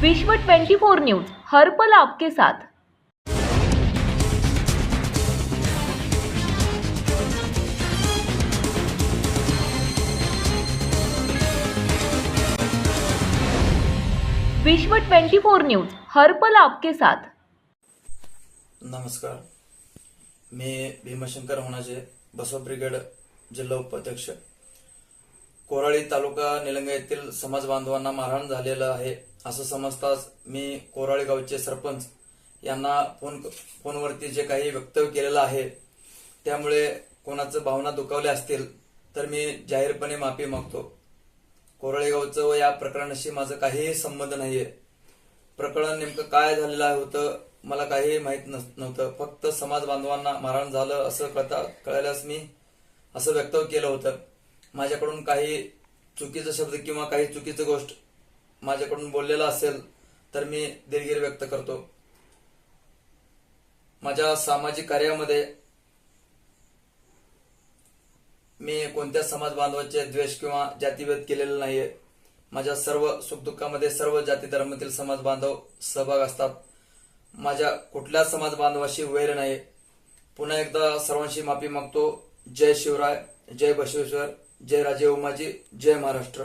विश्व 24 न्यूज हर पल आपके साथ. विश्व 24 न्यूज हर पल आपके साथ. नमस्कार. मी भीमाशंकर होणाचे बसव ब्रिगेड जिल्हा उपाध्यक्ष. कोराळी तालुका निलंगा येथील समाज बांधवांना मारहाण झालेलं आहे. असं समजताच मी कोराळेगावचे सरपंच यांना फोन फोनवरती जे काही वक्तव्य केलेलं आहे त्यामुळे कोणाचं भावना दुखावल्या असतील तर मी जाहीरपणे माफी मागतो. कोराळेगावचं व या प्रकरणाशी माझं काहीही संबंध नाहीये. प्रकरण नेमकं काय झालेलं आहे होतं मला काहीही माहीत नस- नव्हतं. फक्त समाज बांधवांना मारहाण झालं असं कळता कळल्यास मी असं वक्तव्य केलं होतं. माझ्याकडून काही चुकीचा शब्द किंवा काही चुकीचं गोष्ट माझ्याकडून बोललेला असेल तर मी दिलगिरी व्यक्त करतो. माझ्या सामाजिक कार्यामध्ये मी कोणत्या समाज बांधवाचे द्वेष किंवा जातीभेद केलेला नाहीये. माझ्या सर्व सुखदुःखामध्ये सर्व जाती धर्मातील समाज बांधव सहभाग असतात. माझ्या कुठल्या समाज बांधवाशी वैर नाही पुन्हा एकदा सर्वांशी माफी मागतो. जय शिवराय जय बसवेश्वर जय राजे उमाजी जय महाराष्ट्र.